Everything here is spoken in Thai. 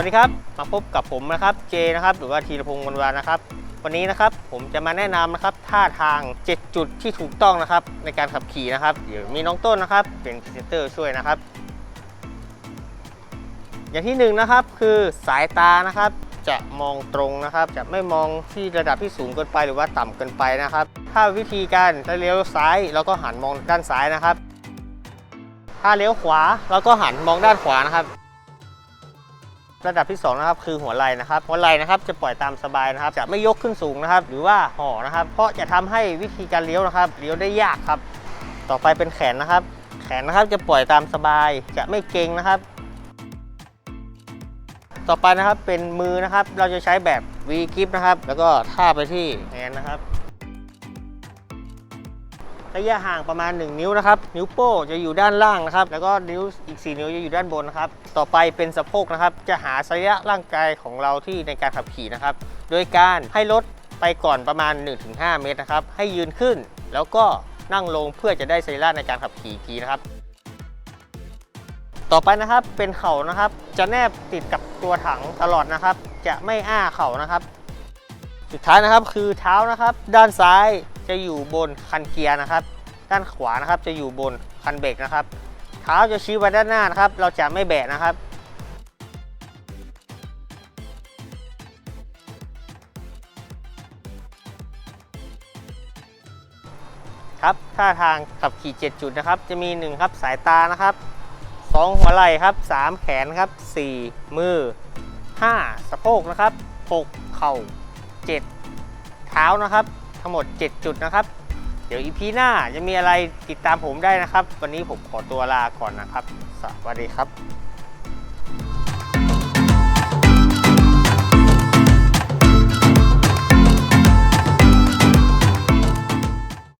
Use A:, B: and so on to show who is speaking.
A: วัสดีครับมาพบกับผมนะครับเจนะครับหรือว่าธีรพงศ์วันวานนะครับ วันนี้นะครับผมจะมาแนะนำนะครับท่าทาง 7 จุดที่ถูกต้องนะครับในการขับขี่นะครับเดี๋ยวมีน้องต้นนะครับเป็นพรีเซนเตอร์ช่วยนะครับ อย่างที่หนึ่งนะครับคือสายตานะครับจะมองตรงนะครับ จะไม่มองที่ระดับที่สูงเกินไปหรือว่าต่ำเกินไปนะครับ ถ้าวิธีการถ้าเลี้ยวซ้ายเราก็หันมองด้านซ้ายนะครับ ถ้าเลี้ยวขวาเราก็หันมองด้านขวานะครับ ระดับที่ 2 นะครับคือหัวไหล่นะครับหัวไหล่นะครับจะปล่อยตามสบายนะครับ จะไม่ยกขึ้นสูงนะครับ หรือว่าห่อนะครับ เพราะจะทำให้วิธีการเลี้ยวนะครับเลี้ยวได้ยากครับ ต่อไปเป็นแขนนะครับ แขนนะครับจะปล่อยตามสบาย จะไม่เกร็งนะครับ ต่อไปนะครับเป็นมือนะครับ เราจะใช้แบบ V grip นะครับ แล้วก็ท่าไปที่แฮนนะครับ ระยะห่างประมาณ 1 นิ้วนะครับ นิ้วโป้งจะอยู่ด้านล่างนะครับ แล้วก็นิ้วอีก 4 นิ้วจะอยู่ด้านบนนะครับ ต่อไปเป็นสะโพกนะครับ จะหาระยะร่างกายของเราที่ในการขับขี่นะครับ โดยการให้รถไปก่อนประมาณ 1-5 เมตรนะครับ ให้ยืนขึ้น แล้วก็นั่งลงเพื่อจะได้สรีระในการขับขี่ทีนะครับ ต่อไปนะครับเป็นเข่านะครับ จะแนบติดกับตัวถังตลอดนะครับ จะไม่อ้าเข่านะครับ สุดท้ายนะครับคือเท้านะครับ ด้านซ้าย จะอยู่บนคันเกียร์นะครับ ด้านขวานะครับจะอยู่บนคันเบรกนะครับ เท้าจะชี้ไปด้านหน้านะครับ เราจะไม่แบะนะครับครับท่าทางขับขี่ 7 จุดนะครับ จะมี 1 ครับสายตานะครับ 2 หัวไหล่ครับ 3 แขนครับ 4 มือ 5 สะโพกนะครับ 6 เข่า 7 เท้านะครับ ทั้งหมด 7 จุดนะครับ เดี๋ยวอีพีหน้าจะมีอะไรติดตามผมได้นะครับ วันนี้ผมขอตัวลาก่อนนะครับ สวัสดีครับ